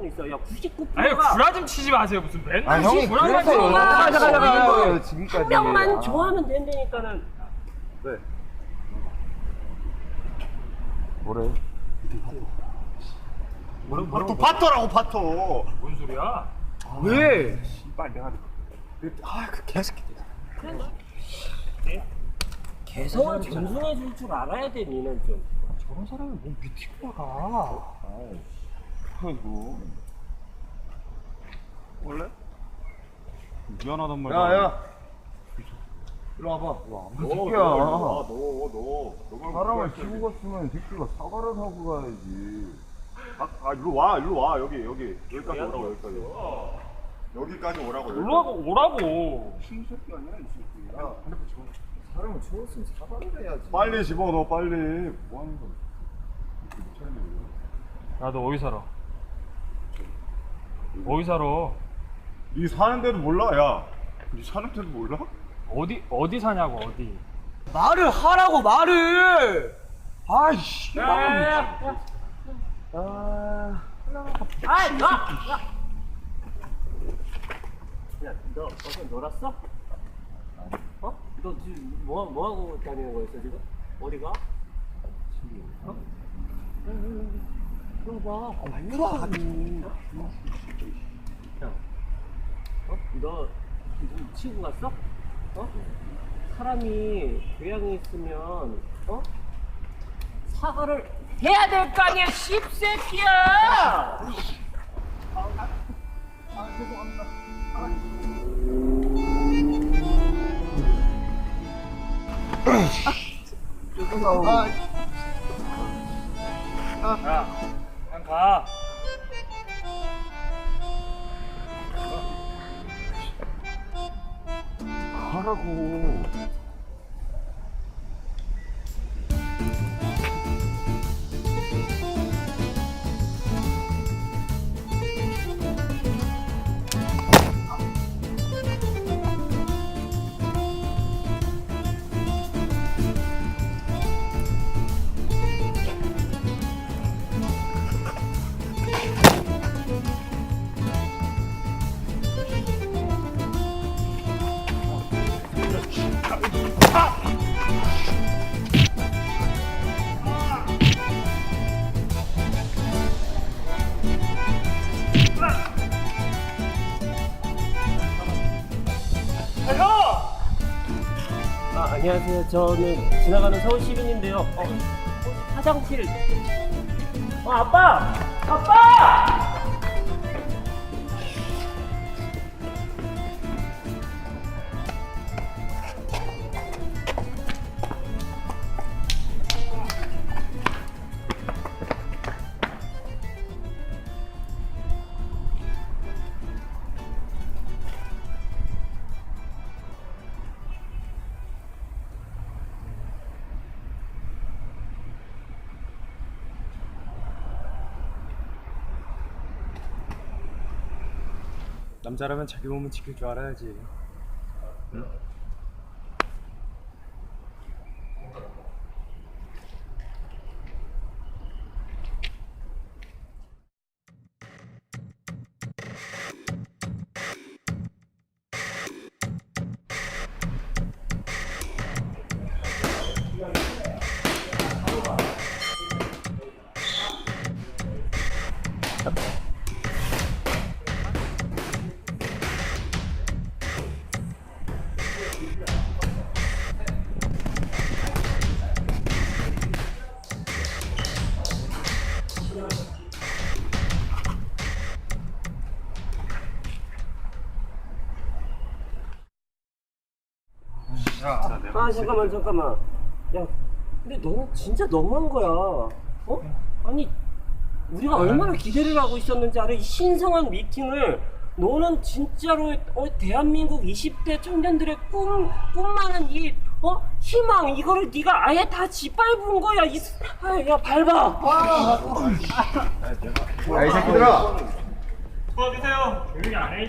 수는 있어. 야 99%가 아니 구라 좀 치지 마세요 무슨 맨날 아 형이 구라만 그래서 치고 아, 연락을 잠깐, 잠깐, 하는 거예요 한 지금까지 명만 아. 좋아하면 된다니까는. 네. 뭐래? 또 파터라고 파터. 뭔 소리야? 왜? 씨발 내가 아그 개새끼 개성을 존중해 줄 줄 알아야 돼 니는 좀. 저런 사람이 뭔 미팅 나가 아 이고 원래? 미안하단 말이야 야야 이리 와봐 와 새끼야 너, 너, 너. 사람을 치고 갔으면 새끼가 사과를 하고 가야지 아, 아, 일로 와, 일로 와. 여기, 여기. 여기까지 오라고, 여기까지. 여기까지 오라고. 오라고 오라고 신새끼 아니야 이 새끼 야 핸드폰 집어넣어 사람을 죽었으면 사과를 해야지 빨리 집어넣어, 빨리. 뭐 하는 거야? 야너 어디 살아? 어디 살아? 니 사는 데도 몰라, 야. 니 사는 데도 몰라? 어디 어디 사냐고 어디 말을 하라고 말을 아이씨 야 야야. 아아 나. 야너 어제 놀았어? 어? 너 지금 뭐, 뭐 하고 다니는 거였어 지금? 어디가? 어? 이리 봐. 이리 와 어? 너 지금 치고 갔어? 어? 사람이 교양이 있으면 어? 사과를 해야 될 거 아니야 씹새끼야! 야 그냥 가. 하라고 아, 안녕하세요. 저는 지나가는 서울 시민인데요. 어, 화장실. 어, 아빠! 아빠! 남자라면 자기 몸은 지킬 줄 알아야지 아, 잠깐만, 잠깐만. 야, 근데 너는 진짜 너무한 거야. 어? 아니, 우리가 얼마나 기대를 하고 있었는지 알아? 이 신성한 미팅을 너는 진짜로 어, 대한민국 20대 청년들의 꿈, 꿈많은 이 어? 희망 이거를 네가 아예 다 짓밟은 거야. 이, 아, 야 밟아. 야이 새끼들아 도와주세요 조용히 안 해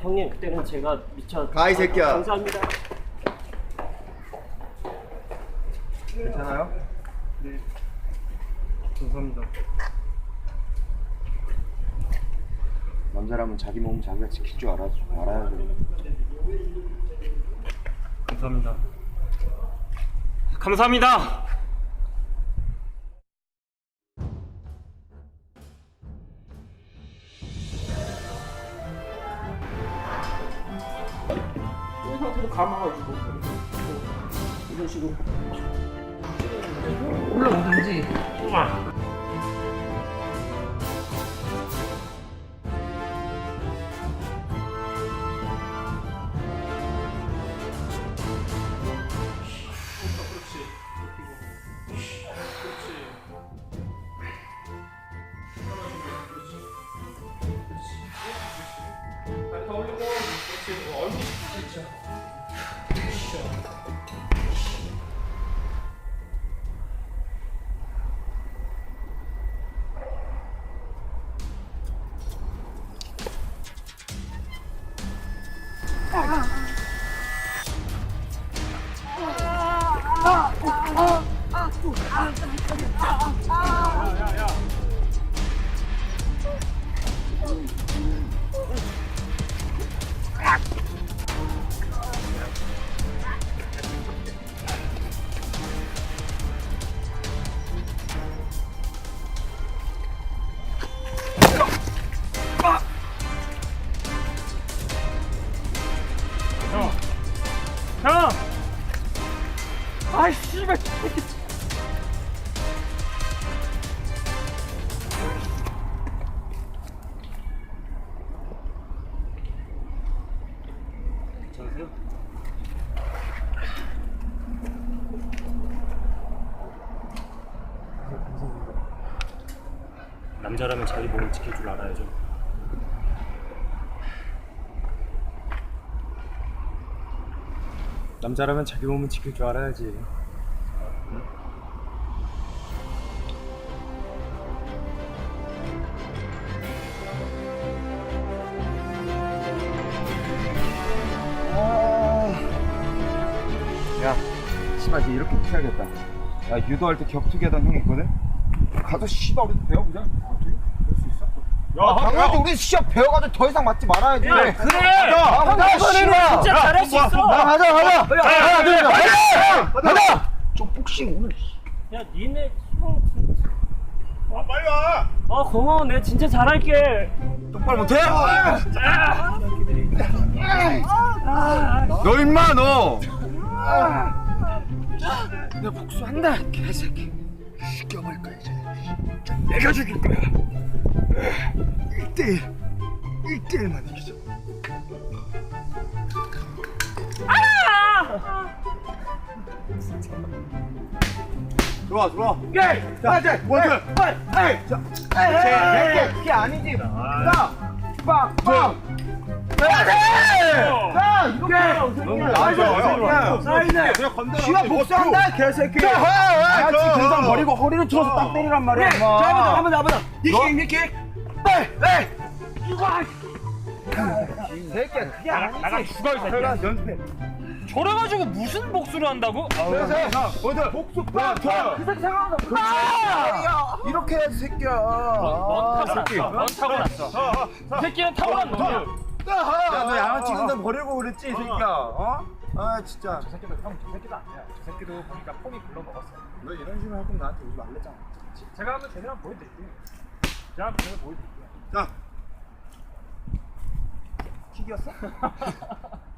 형님 그때는 제가 미쳐. 가, 이 새끼야. 아, 감사합니다. 괜찮아요? 감사합니다. 남자라면 자기 몸 자기가 지킬 줄 알아, 알아야죠. 감사합니다. 감사합니다. 이 상태로 감아가지고 이런 식으로 올라오든지. 형. 형. 아이 씨발. 남자라면 자기 몸을 지킬 줄 알아야죠. 남자라면 자기 몸은 지킬 줄 알아야지. 이제 이렇게 해야겠다. 야, 유도할 때 격투기 하던 형이 있거든? 가서 씨발 우리 배워보자. 있어? 야, 당연하지. 우리 시합 배워가지고 더 이상 맞지 말아야지. 그래! 아, 가자, 씨발! 진짜 잘할 수 있어! 야, 가자, 가자! 둘, 셋, 가자! 가자! 좀 복싱 오늘. 야, 니네 형 진짜. 아 빨리 와. 아, 고마워. 내가 진짜 잘할게. 똑바로 못해? 너 임마 너. 내가 복수한다 개새끼. 죽여버릴 거야 이제. 내가 죽일 거야. 1대1 1대1만 이기자. 들어와 들어와. 예. 자, 자, 원투. 에이. 자, 에이. 그게 아니지. 자, 빡, 빡. 자, 이렇게. 나이스. 사이드. 지가 복수한다, 개새끼. 같이 등산 버리고 허리를 틀어서 딱 때리란 말이야. 잡아다, 한번 잡아다. 니킥, 니킥. 에이, 에이. 이 새끼야, 그게 아니지. 나가 죽어 이 새끼야. 연습해. 저래가지고 무슨 복수를 한다고? 먼저 복수 빡. 그 새끼 생각하다. 그렇지. 이렇게 해야지 새끼야. 넌 타고 났어. 넌 타고 났어. 이 새끼는 타고난 놈이야. 야, 너 양아치 근데 버리고 그랬지, 이 새끼야. 어? 아, 진짜. 저 새끼도 형, 저 새끼도 아니야. 저 새끼도 보니까 폼이 글러 먹었어. 너 이런 식으로 할 거면 나한테 오지 말랬잖아. 제가 한번 제대로 한번 보여드릴게요. 제가 한번 제대로 보여드릴게요. 자. 킥이었어?